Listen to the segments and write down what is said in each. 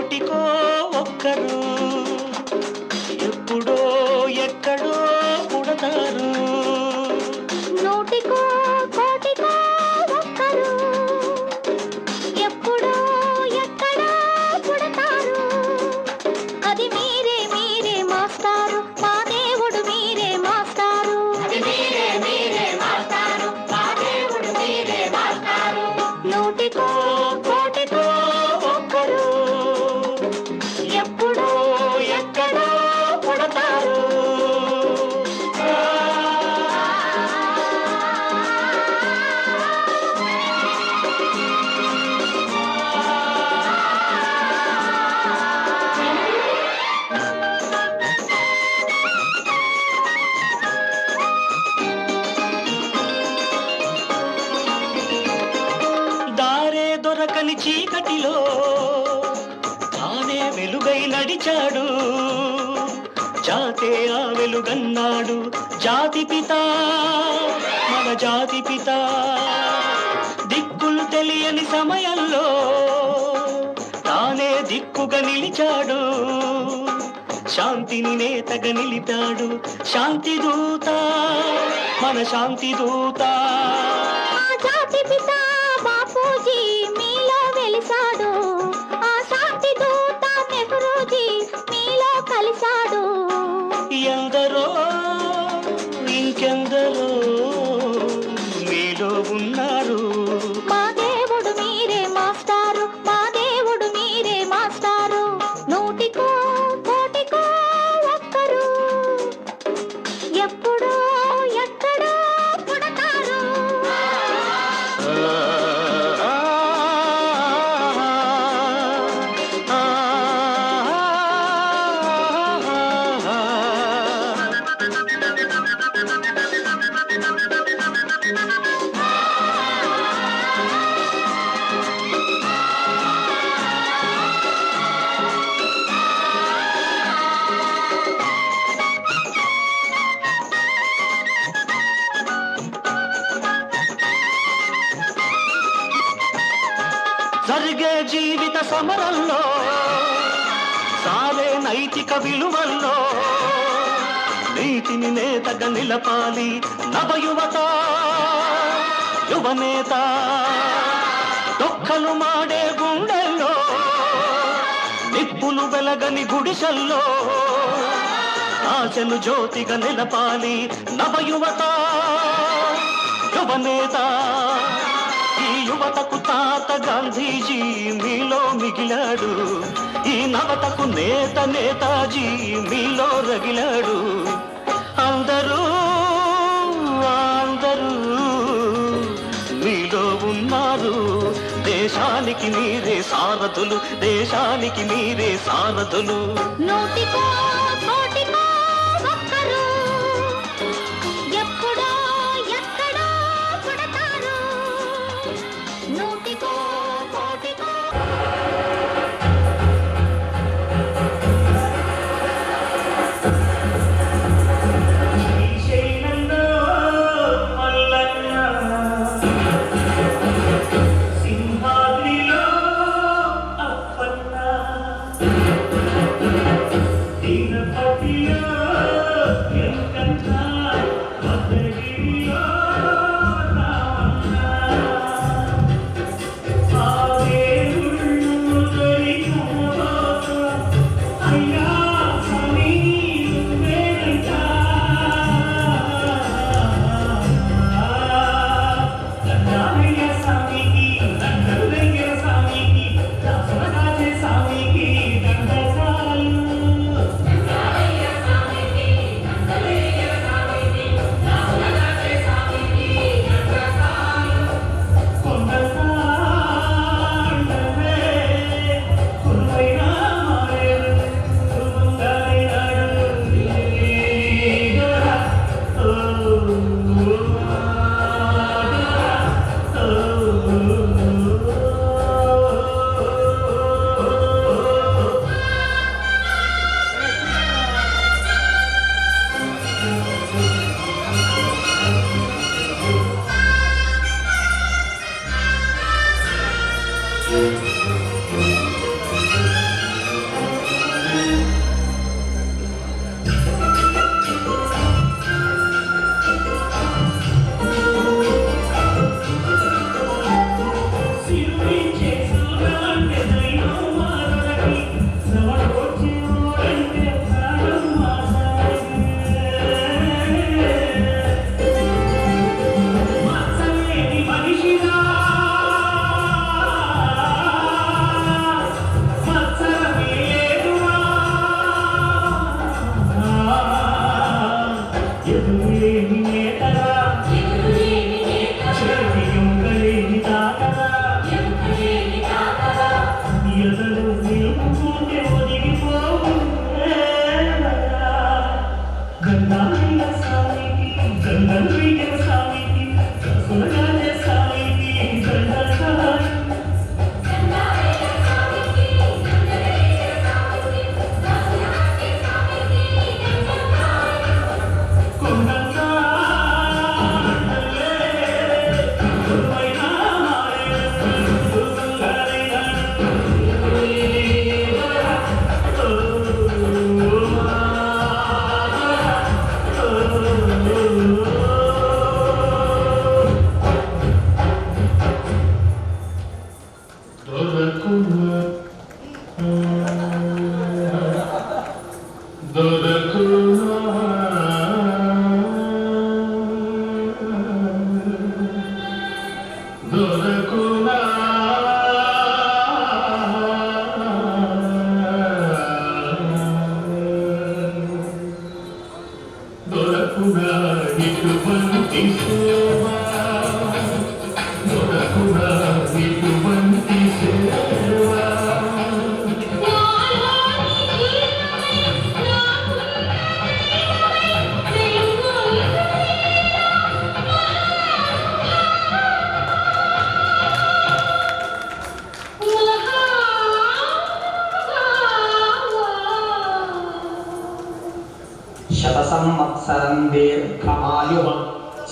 కోటికో ఒక్కరూ. చీకటిలో తానే వెలుగై నడిచాడు. జాతే ఆ వెలుగన్నాడు. జాతి పిత మన జాతి పిత. దిక్కులు తెలియని సమయంలో తానే దిక్కుగా నిలిచాడు. శాంతిని నేతగా నిలిపాడు. శాంతి దూత మన శాంతి దూత. దొక్కలు మాడే గుండెల్లో నిప్పులు వెలగని గుడిసెల్లో ఆశను జ్యోతిగా నిలపాలి నవయువత యువనేత ఈ యువతకు తాత గాంధీజీ మీలో మిగిలాడు ఈ నవతకు నేత నేతాజీ మీలో రగిలాడు. సారథులు దేశానికి మీరే సారథులు. నోటికో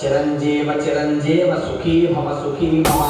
చిరంజీవ చిరంజీవ సుఖీ భవ సుఖీ భవ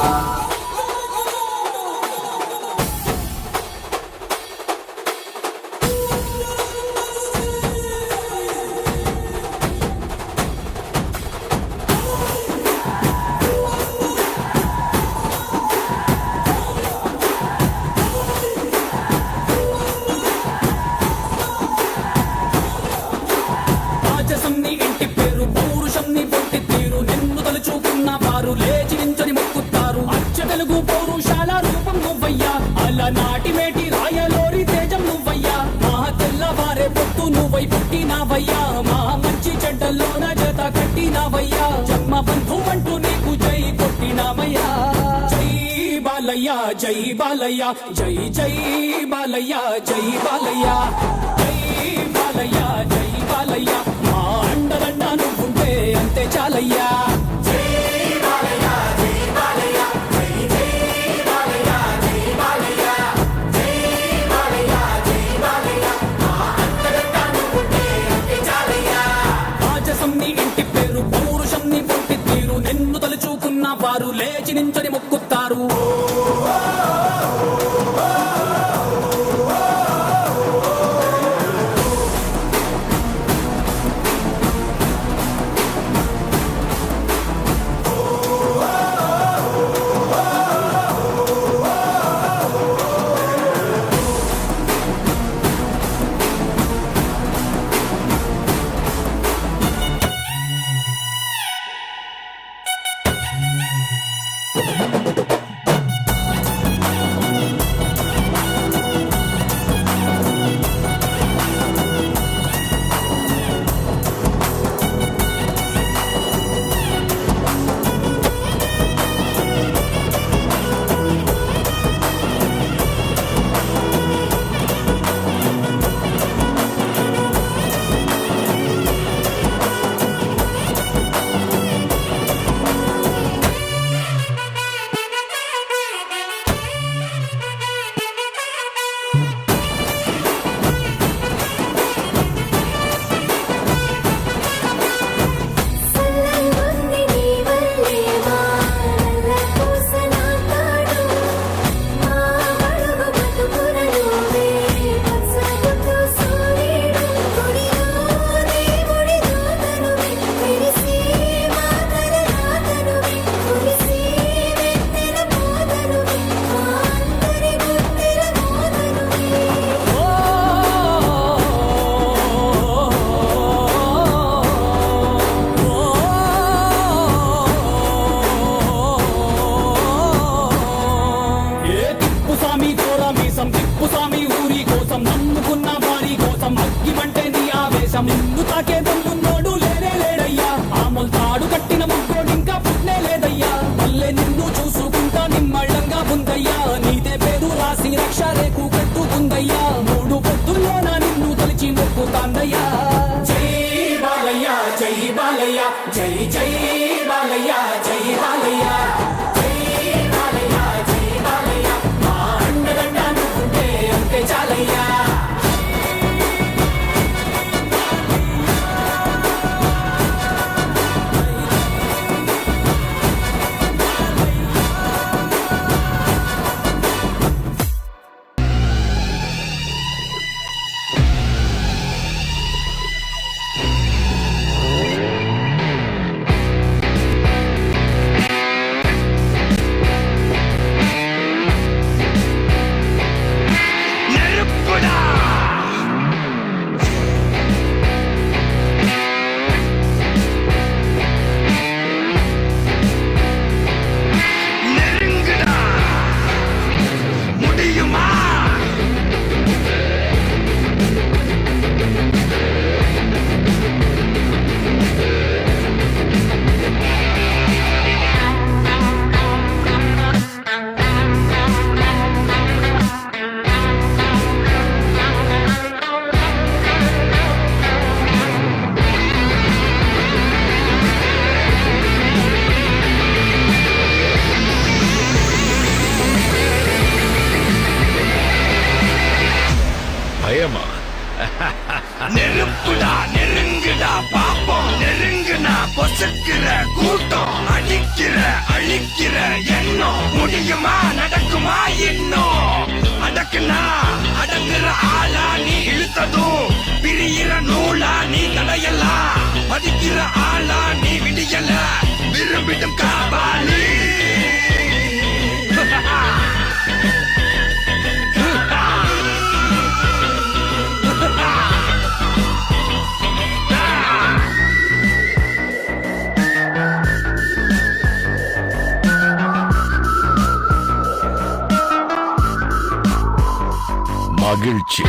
மகிழ்ச்சி.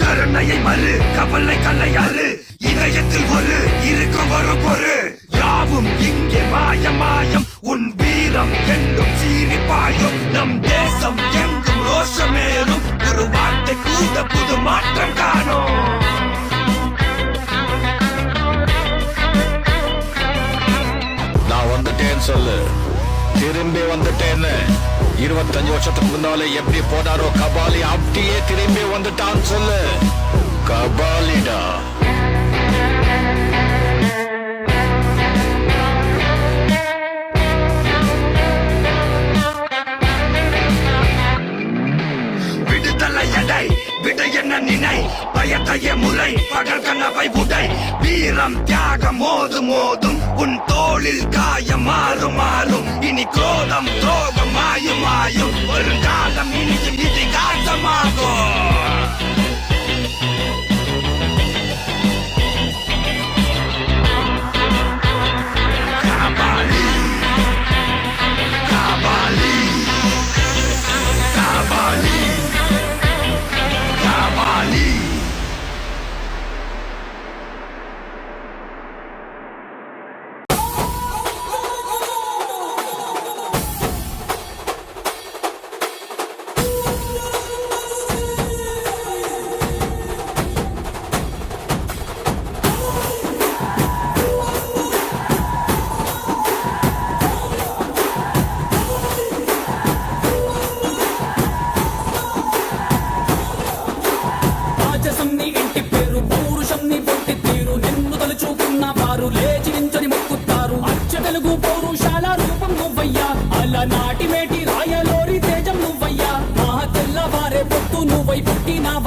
கருணையை மறு கவலை கல்லையாறு இதயத்தில் ஒரு இருக்கும் ஒரு பொரு. யாவும் இங்கே மாயமாயம் உன் வீரம் என்றும் சீறி பாயும் நம் தேசம் எங்கும் ரோஷமேறும். ஒரு வார்த்தை கூட புது மாற்றம் காணும். வந்துட்டேன்னு சொல்லு. திரும்பி வந்துட்டேன்னு இருபத்தஞ்சு வருஷத்துக்கு முன்னாலே எப்படி போனாரோ கபாலி அப்படியே திரும்பி வந்துட்டான்னு சொல்லு. கபாலிடா. விட என்ன நினை? பயத்தைய முறை பகல் கனவை உடை. வீரம் தியாகம் மோது மோதும் உன் தோளில் காயம் மாறும் மாறும். இனி கோலம் துரோகம் மாயும் மாயும். ஒரு காலம் இனியும் இதிகாசமாகும்.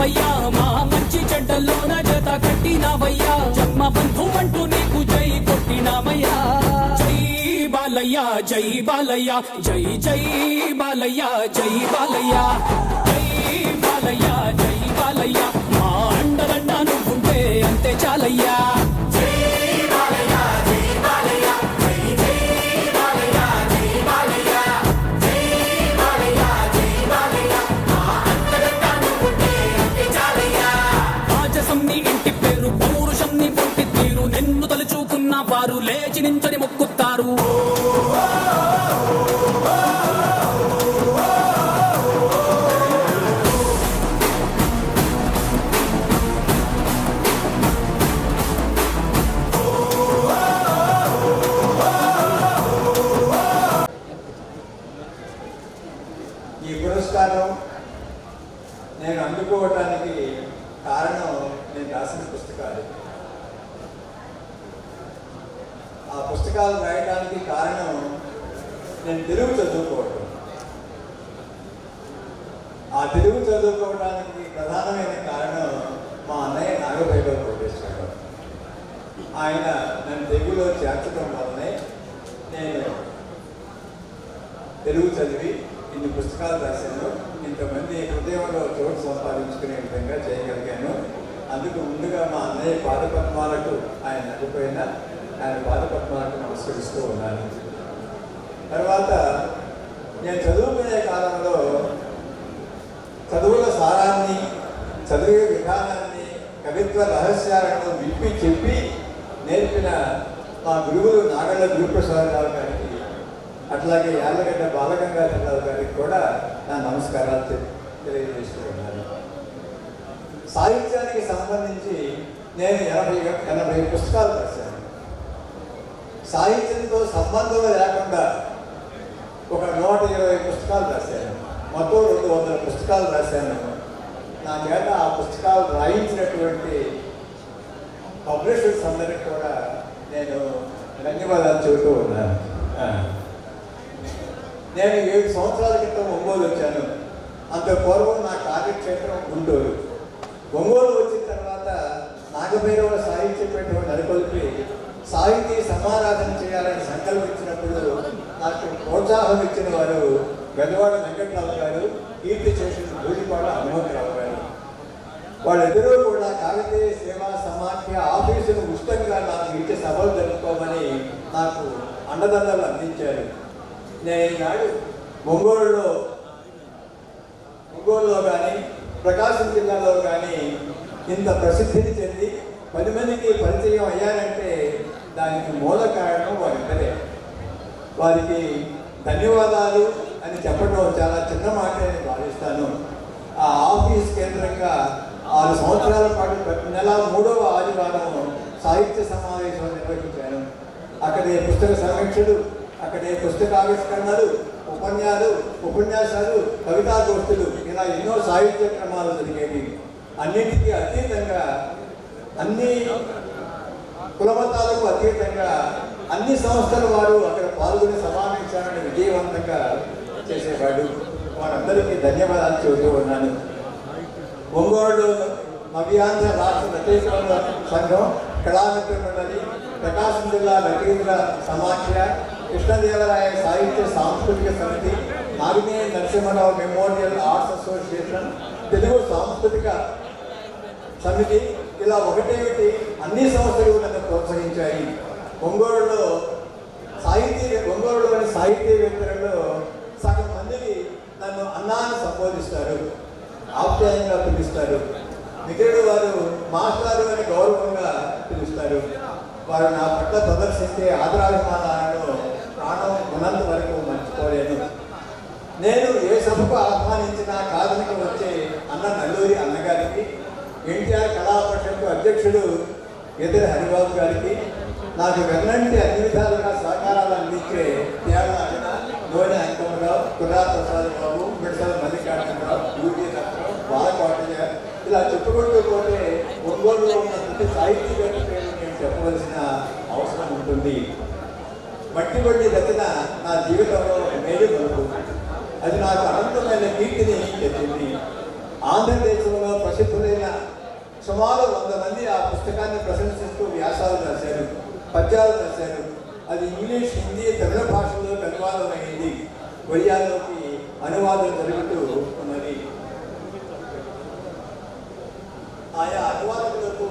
పుట్టినావయ్యా మా మంచి చెడ్డల్లోన జత కట్టినావయ్యా. జన్మ బంధు అంటూ నీకు జై కొట్టినామయ్యా. జై బాలయ్యా జై బాలయ్యా జై జై బాలయ్యా జై బాలయ్యా. జై బాలయ్యా జై బాలయ్యా. మా అండదండ నువ్వుంటే అంతే చాలయ్యా. నిన్ను తలుచుకున్న వారు లేచి నించని మొక్కుతారు. తెలుగు చదువుకోవటం. ఆ తెలుగు చదువుకోవడానికి ప్రధానమైన కారణం మా అన్నయ్య నాగభైరవ ప్రవేశాడు ఆయన నన్ను తెలుగులో చేర్చడం వల్లనే నేను తెలుగు చదివి ఇన్ని పుస్తకాలు రాశాను. ఇంతమంది హృదయంలో చోటు సంపాదించుకునే విధంగా చేయగలిగాను. అందుకు ముందుగా మా అన్నయ్య పాదపద్మాలకు ఆయన నడిపోయిన ఆయన పాదపద్మాలకు నమస్కరిస్తూ ఉన్నాను. తర్వాత నేను చదువుకునే కాలంలో చదువుల సారాన్ని చదివే విధానాన్ని కవిత్వ రహస్యాలను విప్పి చెప్పి నేర్పిన మా గురువులు నాగళ్ళ గురుప్రసాదరావు గారికి అట్లాగే యాళ్ళగడ్డ బాలగంగాధరరావు గారికి కూడా నా నమస్కారాలు తె- తెలియజేస్తూ సాహిత్యానికి సంబంధించి నేను ఎనభై ఎనభై పుస్తకాలు రాశాను. సాహిత్యంతో సంబంధం లేకుండా ఒక నూట ఇరవై పుస్తకాలు రాశాను. మొత్తం రెండు వందల పుస్తకాలు రాశాను. నా చేత ఆ పుస్తకాలు రాయించినటువంటి పబ్లిషర్స్ అందరికి కూడా నేను ధన్యవాదాలు చెబుతూ ఉన్నాను. నేను ఏడు సంవత్సరాల క్రితం ఒంగోలు వచ్చాను. అంత పూర్వం నా కార్యక్షేత్రం గుంటూరు. ఒంగోలు వచ్చిన తర్వాత నాగభైరవ సాహిత్యపేట నెలకొల్పి సాహితీ సమారాధన చేయాలని సంకల్పించినప్పుడు నాకు ప్రోత్సాహం ఇచ్చిన వారు గజవాడ వెంకట్రావు గారు కీర్తి చేసిన దూడిపాడ హనుమంతరావు గారు. వాళ్ళిద్దరూ కూడా కాకతీయ సేవా సమాఖ్య ఆఫీసును ఉచితంగా నాకు ఇచ్చే సభలు జరుపుకోమని నాకు అండదండలు అందించారు. నేను ఈనాడు ఒంగోలులో ఒంగోలులో కానీ ప్రకాశం జిల్లాలో కానీ ఇంత ప్రసిద్ధిని చెంది పది మందికి పరిచయం అయ్యారంటే దానికి మూల కారణం వారిద్దరే. వారికి ధన్యవాదాలు అని చెప్పడం చాలా చిన్న మాట నేను భావిస్తాను. ఆ ఆఫీస్ కేంద్రంగా ఆరు సంవత్సరాల పాటు ప్రతి నెల మూడవ ఆదివారం సాహిత్య సమావేశం నిర్వహించాను. అక్కడే పుస్తక సమీక్షలు అక్కడే పుస్తకావిష్కరణలు ఉపన్యాలు ఉపన్యాసాలు కవితా గోష్ఠులు ఇలా ఎన్నో సాహిత్య క్రమాలు జరిగేవి. అన్నిటికీ అతీతంగా అన్ని కులమతాలకు అతీతంగా అన్ని సంస్థల వారు అక్కడ పాల్గొని సమావేశాలను విజయవంతంగా చేసేవాడు. వారందరికీ ధన్యవాదాలు చెబుతూ ఉన్నాను. ఒంగోలు నవ్యాంధ్ర రాష్ట్ర రచయితల సంఘం కళామిత్ర మండలి ప్రకాశం జిల్లా నటీంద్ర సమాఖ్య కృష్ణదేవరాయ సాహిత్య సాంస్కృతిక సమితి Nagine Narasimharao memorial arts association Telugu సాంస్కృతిక సమితి ఇలా ఒకటేమిటి? అన్ని సంస్థలు నన్ను ప్రోత్సహించాయి. ఒంగోలులో సాహితీ ఒంగోలులోని సాహితీవేత్తలలో సగం మందిని నన్ను అన్నాన్ని సంబోధిస్తారు ఆప్యాయంగా పిలుస్తారు. మిగిలిన వారు మాస్టారు అని గౌరవంగా పిలుస్తారు. వారు నా పట్ల ప్రదర్శించే ఆదరాభిమానాలను ప్రాణం ఉన్నంత వరకు మర్చిపోలేను. నేను ఏ సభకు ఆహ్వానించినా కాదనికి వచ్చే అన్న నల్లూరి అన్నగారికి ఎన్టీఆర్ కళాపక్షకు అధ్యక్షుడు ఎదురు హరిబాబు గారికి నాకు వెన్నంటి అన్ని విధాలుగా సహకారాలు అందించే త్యాగరాజన గోనె అంకమరావు కుర్రా ప్రసాద్ బాబు మిడసల మల్లికార్జునరావు యూటీ రత్నం బాలకోటయ్య ఇలా చెప్పుకుంటూ పోతే ఒంగోలులో ఉన్న ప్రతి సాహిత్యవేత్త పేరు నేను చెప్పవలసిన అవసరం ఉంటుంది. మట్టి వంటి రచన నా జీవితంలో మేలు మలుపు అది నాకు అనంతమైన కీర్తిని తెచ్చింది. ఆంధ్రదేశంలో ప్రసిద్ధులైన సుమారు వంద మంది ఆ పుస్తకాన్ని ప్రశంసిస్తూ వ్యాసాలు రాశారు. పద్యాలు రాశారు. అది ఇంగ్లీష్ హిందీ తమిళ భాషలో అనువాదం అయింది ఒరియాలోకి అనువాదం జరుగుతూ ఉన్నది. ఆయా అనువాదకులకు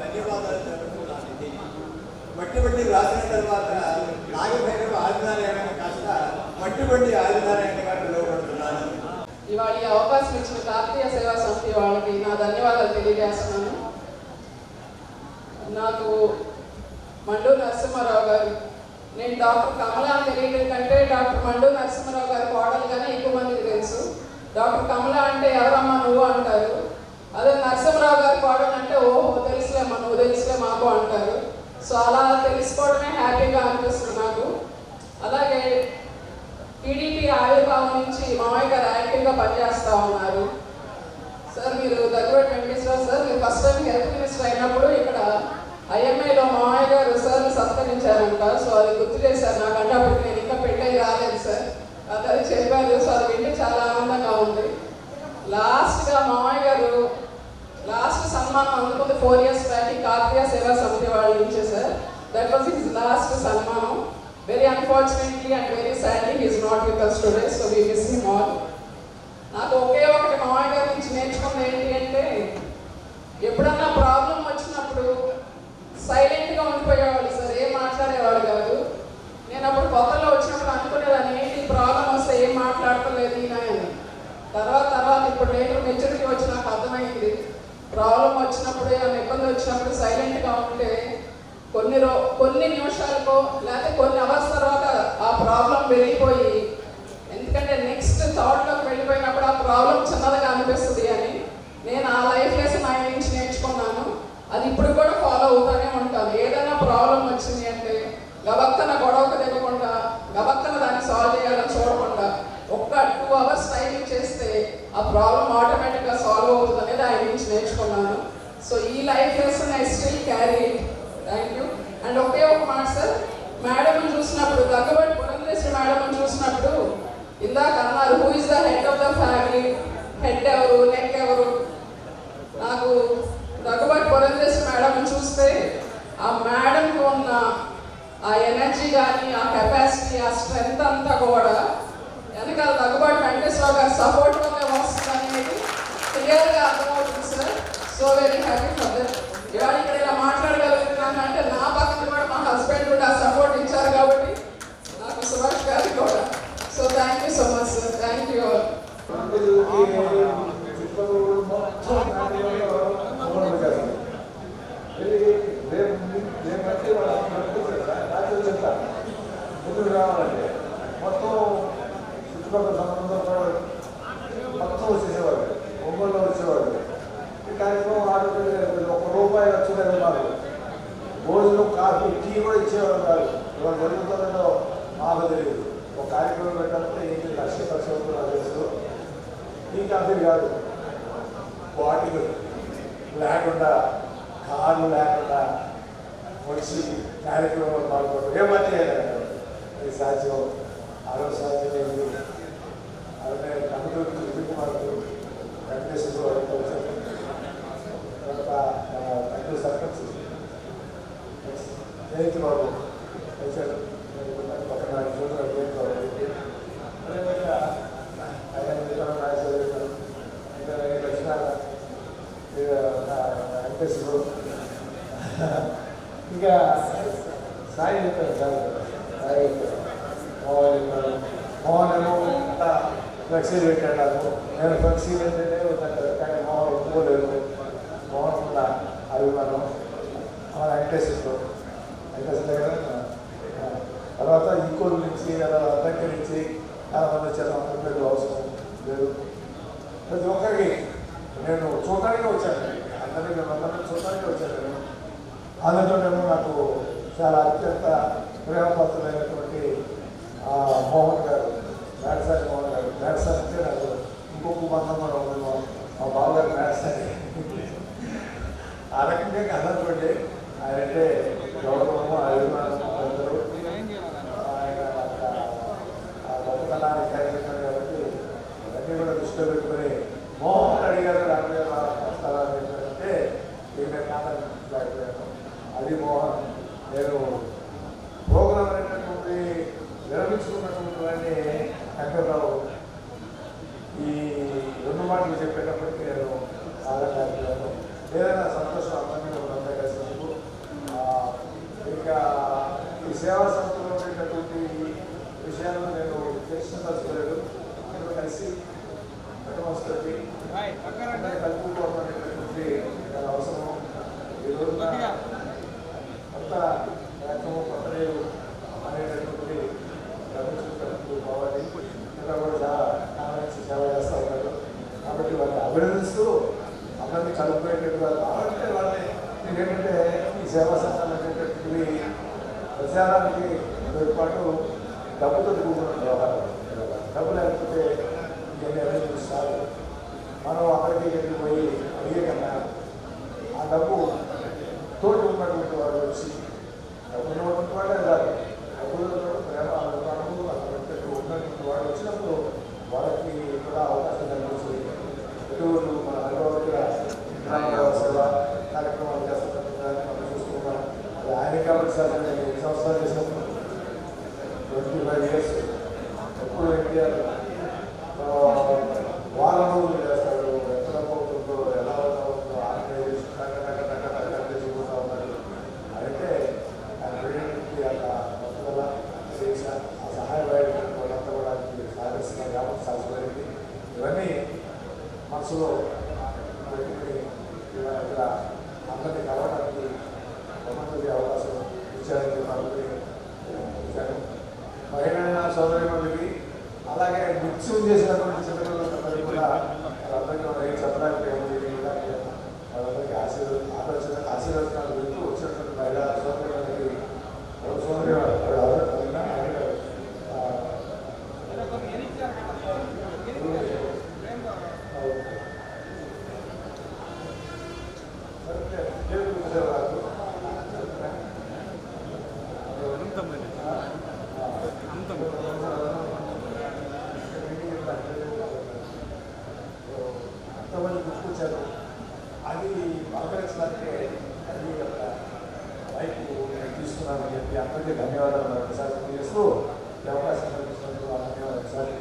ధన్యవాదాలు జరుగుతున్నానండి మట్టి బట్టి రాసిన తర్వాత నాగభైరవ ఆదినారాయణ కాస్త మట్టి బండి ఆదినారాయణగా పిలువబడుతున్నాను. ఇవాళ ఈ అవకాశం ఇచ్చిన కార్తీయ సేవా సంస్థ వాళ్ళకి నా ధన్యవాదాలు తెలియజేస్తున్నాను. నాకు మండు నరసింహారావు గారు. నేను డాక్టర్ కమలా అని తెలియడం కంటే డాక్టర్ మండు నరసింహారావు గారి కోడలుగానే ఎక్కువ మందికి తెలుసు. డాక్టర్ కమలా అంటే ఎవరమ్మా నువ్వు అంటారు. అదే నరసింహరావు గారి కోడలు అంటే ఓహో తెలుసులేమ్మా నువ్వు తెలుసులే మాకు అంటారు. సో అలా తెలుసుకోవడమే హ్యాపీగా అనిపిస్తుంది నాకు. అలాగే టీడీపీ ఆవిర్భావం నుంచి మామయ్య గారు యాక్టివ్గా పనిచేస్తూ ఉన్నారు. సార్ మీరు దగ్గర వెంకటేశ్వర సార్ మీరు ఫస్ట్ టైం హెల్త్ మినిస్టర్ అయినప్పుడు ఇక్కడ ఐఎంఐలో మామయ్య గారు సార్ని సత్కరించారంట. సో అది గుర్తు చేశారు నాకంటే అప్పుడు నేను ఇంకా పెళ్ళై రాలేదు సార్. అది చెప్పారు. సో అది వింటే చాలా ఆనందంగా ఉంది. లాస్ట్గా మామయ్య గారు లాస్ట్ సన్మానం అందుకుంది ఫోర్ ఇయర్స్ బ్యాక్ ఈ కాకతీయ సేవా సమితి వాళ్ళు ఇచ్చేసారు దట్ వాజ్ హిజ్ లాస్ట్ సన్మానం. Very unfortunately and very sadly he's not with us today so we miss him all నాకు ఒకే ఒకటి మామయ్య గారి నుంచి నేర్చుకున్నది ఏంటి అంటే ఎప్పుడన్నా ప్రాబ్లం సైలెంట్గా ఉండిపోయేవాళ్ళు సార్ ఏం మాట్లాడేవాడు కాదు. నేను అప్పుడు కొత్తలో వచ్చినప్పుడు అనుకునేదాన్ని ఏంటి ప్రాబ్లం వస్తే ఏం మాట్లాడతలేదు ఈయన తర్వాత తర్వాత ఇప్పుడు నేను మెచ్యూరిటీ వచ్చి నాకు అర్థమైంది. ప్రాబ్లం వచ్చినప్పుడు ఏమైనా ఇబ్బంది వచ్చినప్పుడు సైలెంట్గా ఉంటే కొన్ని రో కొన్ని నిమిషాలకు లేకపోతే కొన్ని అవర్స్ తర్వాత ఆ ప్రాబ్లం వెళ్ళిపోయి ఎందుకంటే నెక్స్ట్ థాట్లోకి వెళ్ళిపోయినప్పుడు ఆ ప్రాబ్లం చిన్నదిగా అనిపిస్తుంది అని నేను ఆ లైఫ్ లెసన్ ఆయన నుంచి నేర్చుకున్నాను. అది ఇప్పుడు కూడా ఫాలో అవుతాను ఉంటాను ఏదైనా ప్రాబ్లం వచ్చింది అంటే గబక్కన గొడవకు దిగకుండా గబక్కన దాన్ని సాల్వ్ చేయాలని చూడకుండా ఒక్క టూ అవర్స్ టైం చేస్తే ఆ ప్రాబ్లం ఆటోమేటిక్గా సాల్వ్ అవుతుంది అనేది ఆయన నుంచి నేర్చుకున్నాను. సో ఈ life lesson I still carry thank you and ఒకే ఒక మాట సార్ మేడం చూసినప్పుడు దగ్గబడి పురంధేశ్వరి మేడం చూసినప్పుడు ఇందాక అన్నారు who is the head of the family head ఎవరు? నెక్ ఎవరు? నాకు దగ్గుబాటి పురంధేశ్వరి మేడం చూస్తే ఆ మేడంకి ఉన్న ఆ ఎనర్జీ కానీ ఆ కెపాసిటీ ఆ స్ట్రెంగ్త్ అంతా కూడా వెనకాల దగ్గుబాటి వెంకటేశ్వర గారి సపోర్ట్ వల్ల వస్తుంది అనేది క్లియర్గా అర్థమవుతుంది sir. So very happy for that ఇవాళ ఇక్కడ ఇలా మాట్లాడగలుగుతున్నాను అంటే నా పక్కన కూడా మా హస్బెండ్ కూడా సపోర్ట్ ఇచ్చారు కాబట్టి నాకు సుభాష్ గారికి కూడా. So thank you so much sir thank you all ముందుకు రావాలంటే మొత్తం చుట్టుపక్కల సంబంధం కూడా మొత్తం వచ్చేసేవాడు ఒంగోలు వచ్చేవాడు ఈ కార్యక్రమం ఆడుతుంటే ఒక రూపాయి వచ్చేది మాకు భోజనం కాఫీ టీ కూడా ఇచ్చేవాడు కాదు ఇవాళ జరుగుతుందో మాకు తెలియదు ఒక కార్యక్రమం పెట్టాలంటే ఏంటి లక్ష లక్ష నాకు తెలుసు టీ కాఫీ కాదు బాటిల్ లేకుండా కార్లు లేకుండా వచ్చి కార్యక్రమంలో పాల్గొనడం ఏమంటే అది సాధ్యం ఆరో సాధ్యం ఏంటి అలాగే కమిటీ విజయ్ కుమార్ వెంకటేశ్వర వారికి వచ్చారు తర్వాత కమిటీ సర్పంచ్ జయంతి బాబు వచ్చారు పక్కన చూసిన జయంతి బాబు అదేవిధంగా ఆయన విత్తనం రాజశేఖర్ గారు ఇంకా లక్ష్మీనారాయణ వెంకటేశ్వరుడు ఇంకా సాయి చెప్పారు సాయి మోహన్ ఏమో అంతా ఫ్లెక్సీ పెట్టాడు నాకు నేను ఫ్లెక్సీ పెట్టేనే వద్దంటారు కానీ మోహన్ ఒప్పుకోలేదు మోహన్ ఉన్న అభిమానం మన వెంకటేశ్వరుడు వెంకటేశ్వర దగ్గర తర్వాత ఈకోల్ నుంచి అలా దగ్గర నుంచి చాలా మంది వచ్చారు అందరికీ అవసరం లేదు ప్రతి ఒక్కరికి నేను చూడటానికి వచ్చాను అందరినీ మేమందరం చూడటానికి వచ్చాను నేను అందులోనేమో నాకు చాలా అత్యంత ప్రేమపత్రులైనటువంటి మోహన్ గారు మేడసాని మోహన్ గారు మేడసాని అంటే నాకు ఇంకొక బంధం కూడా ఉంది. మా- మా బావగారు మేడసాని ఆ రకంగా కదనుకోండి ఆయన అంటే గౌరవము అభిమానము అందరూ. ఆయన ఒక- ఆ గొప్పతనాన్ని కలిగినారు కాబట్టి అవన్నీ కూడా దృష్టిలో పెట్టుకొని మోహన్ అడిగారు రామయ్య వస్తారని చెప్పారంటే ఈయన కాదలేకపోయాను అది మోహన్ నేను ప్రోగ్రాం అనేటటువంటి విరమించుకున్నటువంటి వాడిని వెంకటరావు ఈ రెండు మాటలు చెప్పేటప్పటికి నేను ఆగలేకపోయాను ఏదైనా సంతోషం అందరినీ ఉన్నంత కలిసినందుకు ఆ, ఇంకా ఈ సేవా సంస్థలో ఉండేటటువంటి విషయాలను నేను తెలిసిన తలుచుకోలేదు నేను కలిసి కుటుంబస్తులకి అందరినీ కలుపుకోవడం అనేటటువంటి చాలా అవసరం ఈ రోజున కొత్త కార్యక్రమం కొత్త రేవు అనేటటువంటి గమనించుకుంటూ పోవాలి ఇంకా కూడా చాలా కావాల్సి సేవ చేస్తూ ఉన్నారు కాబట్టి వాళ్ళని అభినందిస్తూ అందరినీ కలుపుకునేటట్టుగా కావాలంటే వాళ్ళని ఏంటంటే ఈ సేవా సంఘాలు ప్రచారానికి పాటు డబ్బుతో కూడుకున్న వ్యవహారం. డబ్బు లేకపోతే ఇవన్నీ అరేంజ్మెంట్స్ కాదు మనం అక్కడికి ఇక్కడికి పోయి అడిగే కన్నా ఆ డబ్బు తోటి ఉన్నటువంటి వాడు వచ్చి డబ్బు ఉన్నటువంటి వాడే కాదు డబ్బు ప్రేమ అభిమానము అక్కడ ఉన్నటువంటి వాడు వచ్చినప్పుడు వాళ్ళకి కూడా అవకాశం కనిపిస్తుంది ఎటువంటి మన అనుభవంగా గ్రామ సేవ అది ఆయన కాబట్టి సార్ నేను ఎన్ని సంవత్సరాలు చేశాను ట్వంటీ ఫైవ్ ఇయర్స్ ఎప్పుడు ఎన్టీఆర్